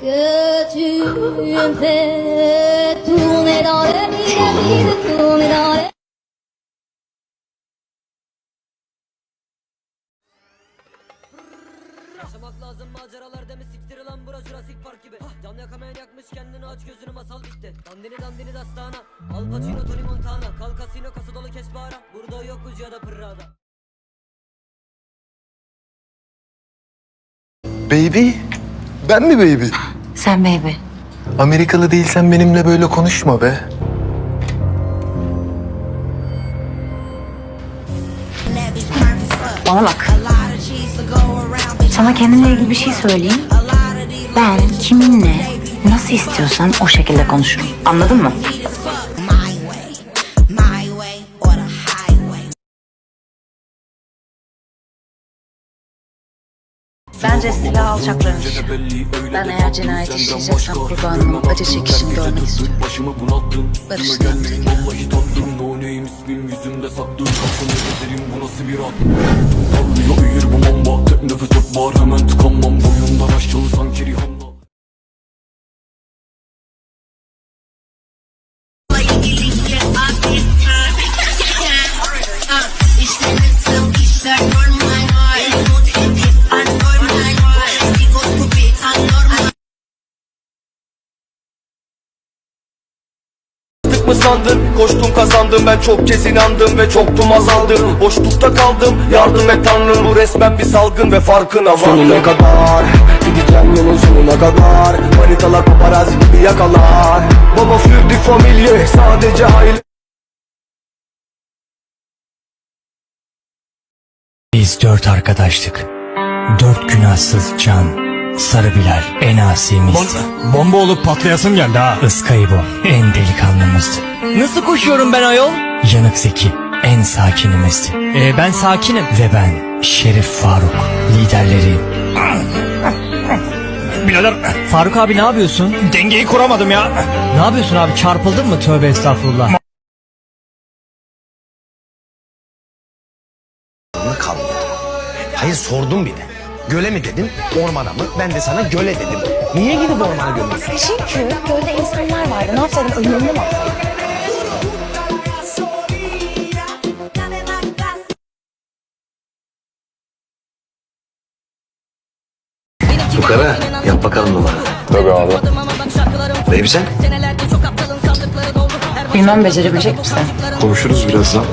Que tu me fais tourner dans le vide, tourner dans le Yaşamak lazım maceralar demi siktir lan bura Jurassic Park gibi. Can yakamayan yakmış kendini aç gözünü masal bitti. Dandini dandini dastana. Al Pacino Tony Montana. Kal kasino kası dolu keş bağıra. Burada yok ucu ya da pırrada Baby? Ben mi baby? Sen baby. Amerikalı değilsen benimle böyle konuşma be. Bana bak. Sana kendimle ilgili bir şey söyleyeyim. Ben kiminle nasıl istiyorsan o şekilde konuşurum. Anladın mı? Bence silah alçakların işi. Ben eğer cinayet işleyeceksem kurbanımın acı çekişini görmek istiyorum. Bir at? Sallıyor uyur bu bomba. Tek nefes yok var hemen tıkanmam. Boyundan aşağı sanki Rihanna mı sandın? Koştum kazandım ben çok kez inandım ve çoktum azaldım Boşlukta kaldım yardım et tanrım bu resmen bir salgın ve farkına vardım Sonuna kadar gideceğim yolun sonuna kadar Manitalar paparazzi gibi yakalar Baba für die Familie sadece aile Biz dört arkadaştık. Dört günahsız can. Sarı Bilal en asimizdi. bomba olup patlayasın geldi ha. Iskayı bu en delikanlımızdı. Nasıl koşuyorum ben ayol? Yanık Zeki en sakinimizdi. Ee, ben sakinim Ve ben Şerif Faruk liderleriyim. Birader Faruk abi ne yapıyorsun? Dengeyi kuramadım ya. Ne yapıyorsun abi çarpıldın mı tövbe estağfurullah kalmadı. Hayır sordum bile. Göle mi dedim, ormana mı? Ben de sana göle dedim. Niye gidip ormana gömüyorsun? Çünkü gölde insanlar vardı. Ne yapsaydım önlerine mi atsaydım? Fukara, yap bakalım numara. Tabii abi. Baby sen? Bilmem becerebilecek misin? Konuşuruz birazdan.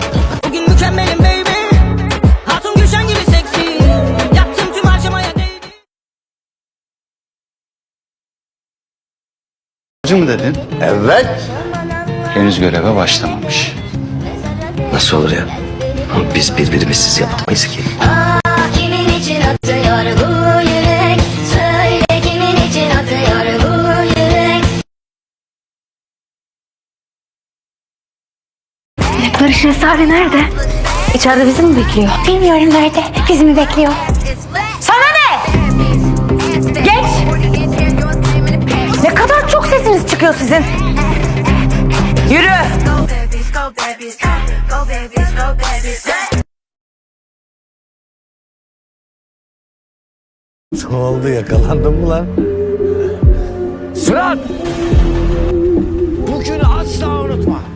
Hacı mı dedin? Evet. Henüz göreve başlamamış. Nasıl olur ya? Biz birbirimizsiz yapamayız ki. Kimin için atıyor bu yürek Söyle kimin için atıyor bu yürek Barış Esari nerede? İçeride bizi mi bekliyor? Bilmiyorum nerede. Bizi mi bekliyor? Sana çıkıyor sizin. Yürü! Ne oldu yakalandın mı lan? Fırat! Bugünü asla unutma.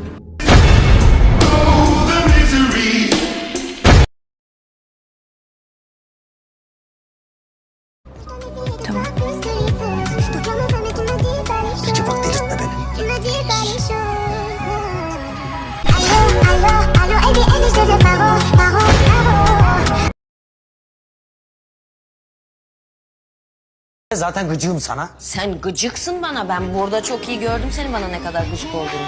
Zaten gıcığım sana. Sen gıcıksın bana. Ben burada çok iyi gördüm seni bana ne kadar gıcık olduğunu.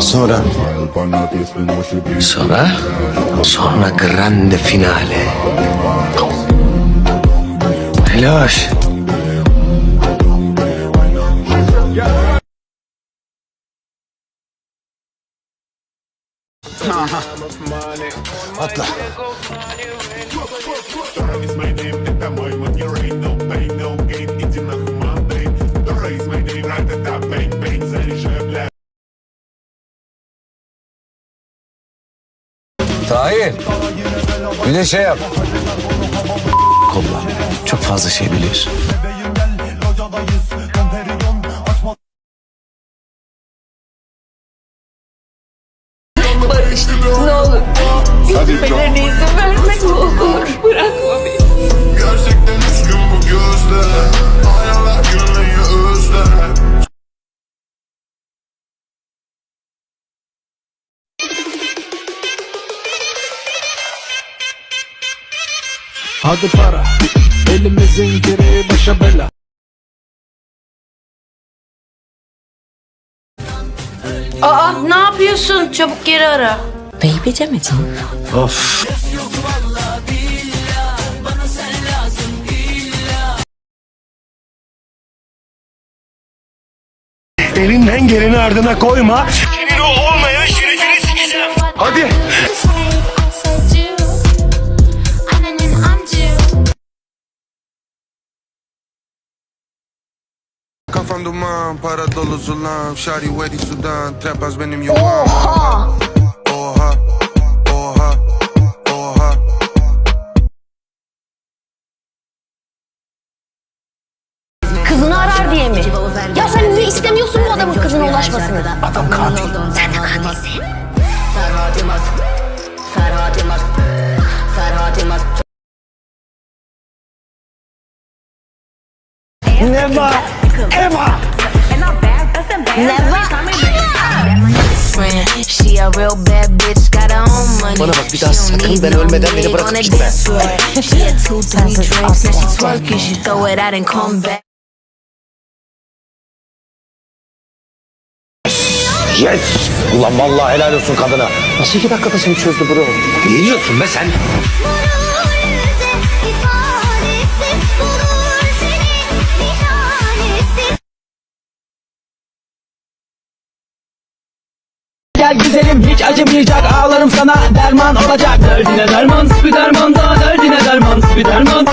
Sonra? Sonra? Sonra grande finale. Helal. Atla. Tahir. Bir de şey yap. Kolla. Çok fazla şey biliyorsun. Hadi para Elimizin geri başa bela Aa ne yapıyorsun? Çabuk geri ara. Baby demedin. Of. Elinden geleni ardına koyma. Senin o olmayan şerefini sikeceğim. Hadi. Kafam duman, para dolu zulam Şari wedi sudan, trapaz benim yuvam Oha! Oha, oha, oha Kızını arar diye mi? Ya sen niye istemiyorsun bu adamın kızına ulaşmasını? Adam katil. Sen de katilsin. Own money. Bana bak bir daha sakın ben ölmeden beni bırakıp gitme. She had two, three drinks, now she twerking. She throw it out and come back. Yes. Ulan vallahi helal olsun kadına. Nasıl iki dakikada seni çözdü bro? Ne diyorsun be sen? Gel güzelim hiç acımayacak ağlarım sana derman olacak Derdine derman spiderman da derdine derman spiderman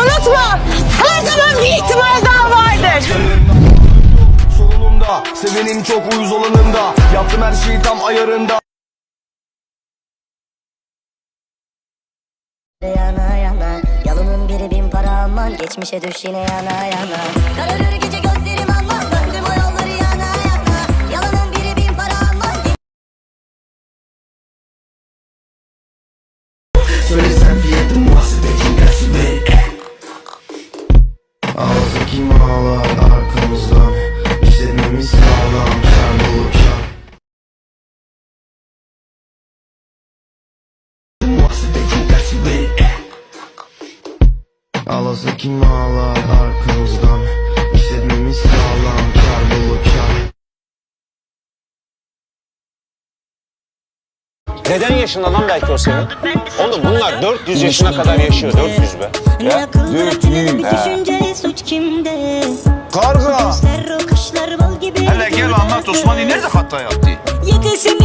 Unutma! Her zaman bir ihtimal daha vardır. Solunumda, sevenin çok uyuz olanında. Yaptım her şeyi tam ayarında. Yana yana Yalının biri bin para aman Geçmişe düş yine yana yana Kararır Ağlasa kim ağlar arkamızdan İşletmemiz sağlam Kar bulup kar Neden yaşında lan belki o senin? Oğlum bunlar 400 yaşına kadar yaşıyor. 400 be. Ya? 400. Düşünce suç kimde Karga Hele gel anlat Osman'ı nerede hata yaptı? Yakasın